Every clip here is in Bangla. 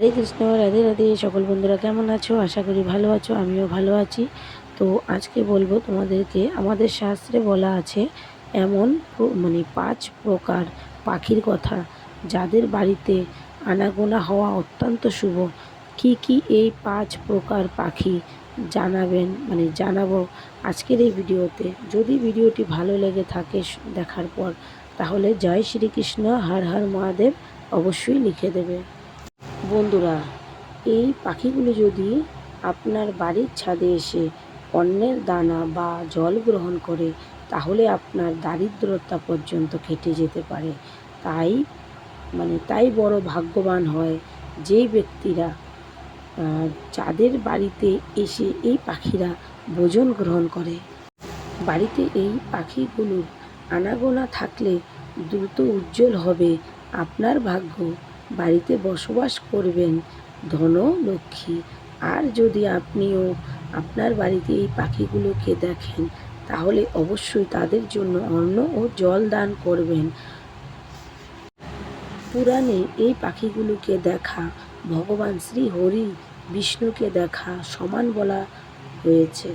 হরে কৃষ্ণ, রাধে রাধে। সকল বন্ধুরা কেমন আছো? আশা করি ভালো আছো, আমিও ভালো আছি। তো আজকে বলব তোমাদেরকে, আমাদের শাস্ত্রে বলা আছে এমন মানে পাঁচ প্রকার পাখির কথা, যাদের বাড়িতে আনাগোনা হওয়া অত্যন্ত শুভ। কি কি এই পাঁচ প্রকার পাখি জানাবেন মানে জানাব আজকের এই ভিডিওতে। যদি ভিডিওটি ভালো লেগে থাকে দেখার পর, তাহলে জয় শ্রীকৃষ্ণ, হর হর মহাদেব অবশ্যই লিখে দেবে। বন্ধুরা, এই পাখিগুলো যদি আপনার বাড়ির ছাদে এসে অন্যের দানা বা জল গ্রহণ করে, তাহলে আপনার দারিদ্রতা পর্যন্ত কেটে যেতে পারে। তাই মানে তাই বড় ভাগ্যবান হয় যেই ব্যক্তিরা যাদের বাড়িতে এসে এই পাখিরা ভোজন গ্রহণ করে। বাড়িতে এই পাখিগুলোর আনাগোনা থাকলে দ্রুত উজ্জ্বল হবে আপনার ভাগ্য। বাড়িতে বসবাস করবেন ধন, লক্ষ্মী। আর যদি আপনিও আপনার বাড়িতে এই পাখিগুলোকে দেখেন, তাহলে অবশ্যই তাদের জন্য অন্ন ও জল দান করবেন। পুরাণে এই পাখিগুলোকে দেখা, ভগবান শ্রী হরি বিষ্ণুকে দেখা সমান বলা হয়েছে।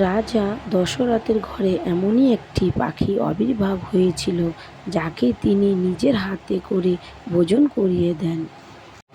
রাজা দশরথের ঘরে এমনই একটি পাখি আবির্ভাব হয়েছিল, যাকে তিনি নিজের হাতে করে ভোজন করিয়ে দেন।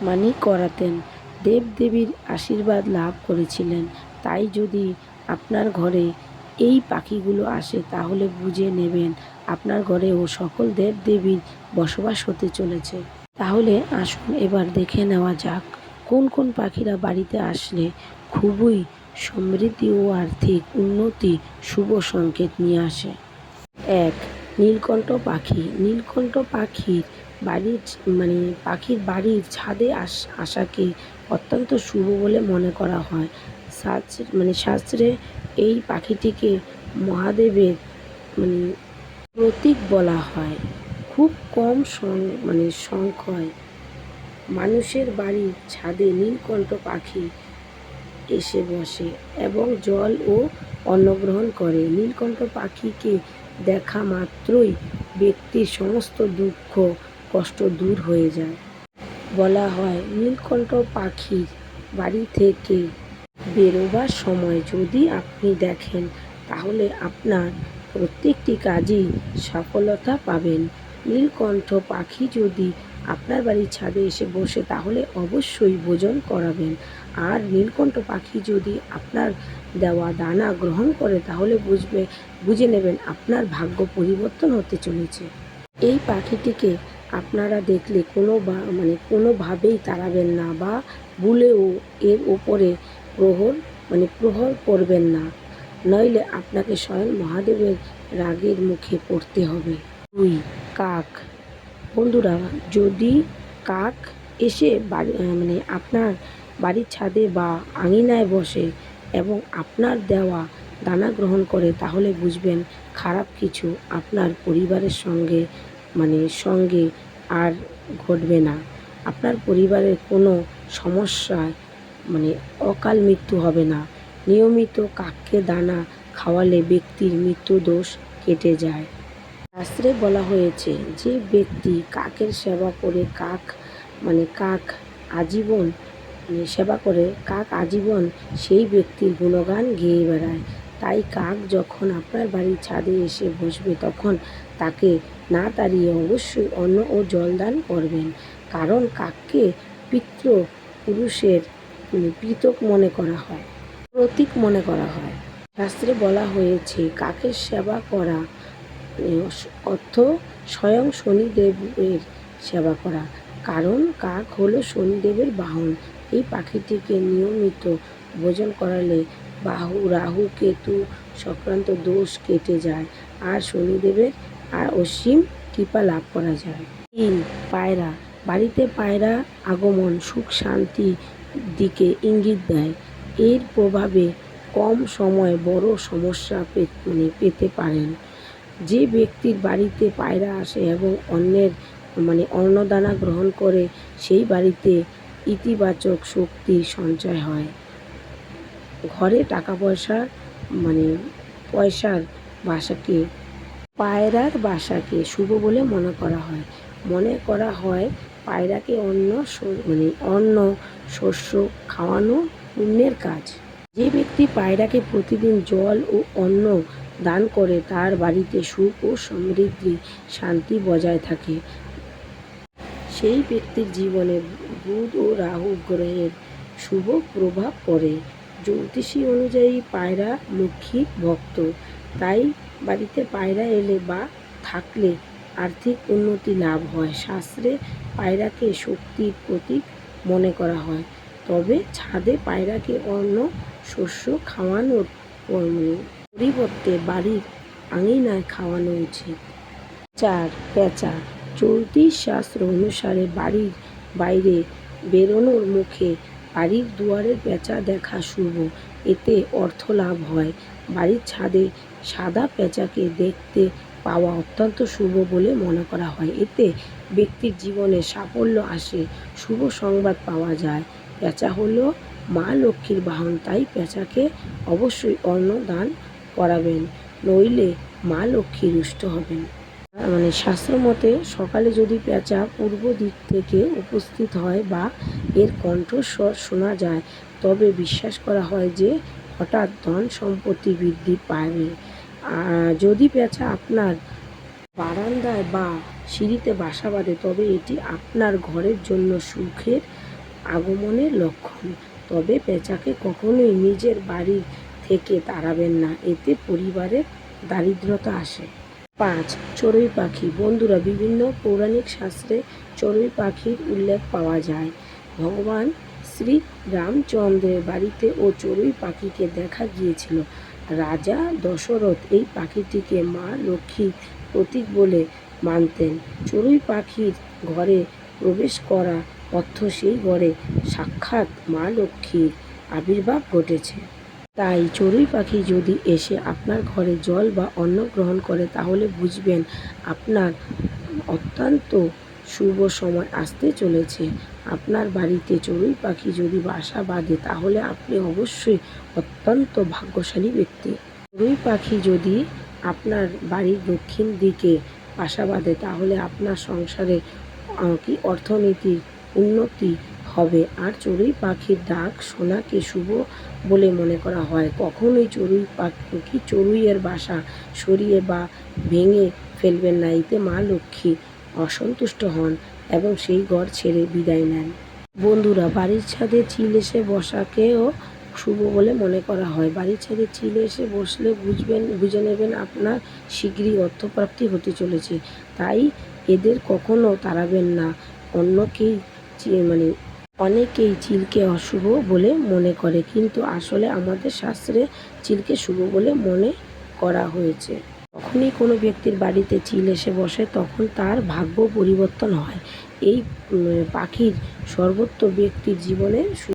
মানে করাতেন, দেবদেবীর আশীর্বাদ লাভ করেছিলেন। তাই যদি আপনার ঘরে এই পাখিগুলো আসে, তাহলে বুঝে নেবেন আপনার ঘরেও সকল দেবদেবীর বসবাস হতে চলেছে। তাহলে আসুন এবার দেখে নেওয়া যাক, কোন কোন পাখিরা বাড়িতে আসলে খুবই সমৃদ্ধি ও আর্থিক উন্নতি শুভ সংকেত নিয়ে আসে। এক, নীলকণ্ঠ পাখি। নীলকণ্ঠ পাখির বাড়ির মানে পাখির বাড়ির ছাদে আস আসাকে অত্যন্ত শুভ বলে মনে করা হয়। শাস্ত্র মানে শাস্ত্রে এই পাখিটিকে মহাদেবের মানে প্রতীক বলা হয়। খুব কম সং মানে সংখ্যায় মানুষের বাড়ির ছাদে নীলকণ্ঠ পাখি এসে বসে এবং জল ও অন্ন গ্রহণ করে। নীলকণ্ঠ পাখিকে দেখা মাত্রই ব্যক্তির সমস্ত দুঃখ, কষ্ট দূর হয়ে যায়। বলা হয়, নীলকণ্ঠ পাখির বাড়ি থেকে বেরোবার সময় যদি আপনি দেখেন, তাহলে আপনার প্রত্যেকটি কাজেই সফলতা পাবেন। নীলকণ্ঠ পাখি যদি আপনার বাড়ির ছাদে এসে বসে, তাহলে অবশ্যই ভোজন করাবেন। আর নীলকণ্ঠ পাখি যদি আপনার দেওয়া দানা গ্রহণ করে, তাহলে বুঝবে, বুঝে নেবেন আপনার ভাগ্য পরিবর্তন হতে চলেছে। এই পাখিটিকে আপনারা দেখলে কোনো বা মানে কোনোভাবেই তাড়াবেন না বা ভুলেও এর ওপরে প্রহর মানে প্রহর করবেন না। নইলে আপনাকে স্বয়ং মহাদেবের রাগের মুখে পড়তে হবে। দুই, কাক। বন্ধুরা, যদি কাক এসে বাড়ি মানে আপনার বাড়ির ছাদে বা আঙিনায় বসে এবং আপনার দেওয়া দানা গ্রহণ করে তাহলে বুঝবেন খারাপ কিছু আপনার পরিবারের সঙ্গে মানে সঙ্গে আর ঘটবে না। আপনার পরিবারের কোনো সমস্যায় মানে অকাল মৃত্যু হবে না। নিয়মিত কাককে দানা খাওয়ালে ব্যক্তির মৃত্যু দোষ কেটে যায়। শাস্ত্রে বলা হয়েছে, যে ব্যক্তি কাকের সেবা করে কাক মানে কাক আজীবন সেবা করে কাক আজীবন সেই ব্যক্তির গুণগান গেয়ে বেড়ায়। তাই কাক যখন আপনার বাড়ির ছাদে এসে বসবে তখন তাকে না তাড়িয়ে অবশ্যই অন্ন ও জলদান করবেন। কারণ কাককে পিতৃ পুরুষের মানে পৃথক মনে করা হয়, প্রতীক মনে করা হয়। শাস্ত্রে বলা হয়েছে, কাকের সেবা করা অর্থ স্বয়ং শনিদেবের সেবা করা। কারণ কাক হলো শনিদেবের বাহন। পাখিটিকে নিয়মিত ভোজন করালে বাহু, রাহু, কেতু সংক্রান্ত দোষ কেটে যায় আর শনিদেবের আর অসীম কৃপা লাভ করা যায়। তিন, পায়রা। বাড়িতে পায়রা আগমন, সুখ, শান্তি দিকে ইঙ্গিত দেয়। এর প্রভাবে কম সময়ে বড় সমস্যা মানে পেতে পারেন। যে ব্যক্তির বাড়িতে পায়রা আসে এবং অন্যের মানে অন্নদানা গ্রহণ করে, সেই বাড়িতে ইতিবাচক শক্তি সঞ্চয় হয়। ঘরে টাকা পয়সা মানে পয়সার বাসাকে, পায়রার বাসাকে শুভ বলে মনে করা হয়। মনে করা হয় পায়রাকে অন্য মানে অন্য শস্য খাওয়ানো পুণ্যের কাজ। যে ব্যক্তি পায়রাকে প্রতিদিন জল ও অন্ন দান করে, তার বাড়িতে সুখ ও সমৃদ্ধি, শান্তি বজায় থাকে। সেই ব্যক্তির জীবনে বুধ ও রাহু গ্রহের শুভ প্রভাব পড়ে। জ্যোতিষী অনুযায়ী পায়রা লক্ষ্মীর ভক্ত। তাই বাড়িতে পায়রা এলে বা থাকলে আর্থিক উন্নতি লাভ হয়। শাস্ত্রে পায়রাকে শক্তির প্রতীক মনে করা হয়। তবে ছাদে পায়রাকে অন্য শস্য খাওয়ানোর পরিবর্তে বাড়ির আঙিনায় খাওয়ানো উচিত। চার, পেঁচা। জ্যোতিষ শাস্ত্র অনুসারে বাড়ির বাইরে বেরোনোর মুখে বাড়ির দুয়ারের পেঁচা দেখা শুভ এতে অর্থ লাভ হয়। বাড়ির ছাদে সাদা পেঁচাকে দেখতে পাওয়া অত্যন্ত শুভ বলে মনে করা হয়। এতে ব্যক্তির জীবনে সাফল্য আসে, শুভ সংবাদ পাওয়া যায়। পেঁচা হলো মা লক্ষ্মীর বাহন, তাই পেঁচাকে অবশ্যই অন্ন দান করাবেন, নইলে মা লক্ষ্মী রুষ্ট হবেন। মানে শাস্ত্র মতে সকালে যদি পেঁচা পূর্ব দিক থেকে উপস্থিত হয় বা এর কণ্ঠস্বর শোনা যায়, তবে বিশ্বাস করা হয় যে হঠাৎ ধন সম্পত্তি বৃদ্ধি পাবে যদি পেঁচা আপনার বারান্দায় বা সিঁড়িতে বাসা বাঁধে, তবে এটি আপনার ঘরের জন্য সুখের আগমনের লক্ষণ। তবে পেঁচাকে কখনোই নিজের বাড়ি থেকে তাড়াবেন না, এতে পরিবারের দারিদ্রতা আসে। পাঁচ, চড়ুই পাখি। বন্ধুরা, বিভিন্ন পৌরাণিক শাস্ত্রে চড়ুই পাখির উল্লেখ পাওয়া যায়। ভগবান শ্রী রামচন্দ্রের বাড়িতে ও চড়ুই পাখিকে দেখা গিয়েছিল। রাজা দশরথ এই পাখিটিকে মা লক্ষ্মীর প্রতীক বলে মানতেন। চড়ুই পাখির ঘরে প্রবেশ করা অর্থ সেই ঘরে সাক্ষাৎ মা লক্ষ্মীর আবির্ভাব ঘটেছে। তাই চড়ুই পাখি যদি এসে আপনার ঘরে জল বা অন্ন গ্রহণ করে, তাহলে বুঝবেন আপনার অত্যন্ত শুভ সময় আসতে চলেছে। আপনার বাড়িতে চড়ুই পাখি যদি বাসা বাঁধে, তাহলে আপনি অবশ্যই অত্যন্ত ভাগ্যশালী ব্যক্তি। চড়ুই পাখি যদি আপনার বাড়ির দক্ষিণ দিকে বাসা বাঁধে, তাহলে আপনার সংসারে কি অর্থনীতির উন্নতি হবে। আর চড়ুই পাখির ডাক শোনাকে শুভ বলে মনে করা হয়? কখনোই চড়ুই পাখি চড়ুইয়ের বাসা সরিয়ে বা ভেঙে ফেলবেন না। এতে মা লক্ষ্মী অসন্তুষ্ট হন এবং সেই ঘর ছেড়ে বিদায় নেন। বন্ধুরা, বাড়ির ছাদে চিল এসে বসাকেও শুভ বলে মনে করা হয়। বাড়ির ছাদে চিল এসে বসলে বুঝবেন, বুঝে নেবেন আপনার শীঘ্রই অর্থপ্রাপ্তি হতে চলেছে। তাই এদের কখনো তাড়াবেন না। অন্যকেই মানে অনেকেই চিলকে অশুভ বলে মনে করে, কিন্তু আসলে আমাদের শাস্ত্রে চিলকে শুভ বলে মনে করা হয়েছে। যখনই কোনো ব্যক্তির বাড়িতে চিল এসে বসে, তখন তার ভাগ্য পরিবর্তন হয়। এই পাখির সর্বত্র ব্যক্তির জীবনে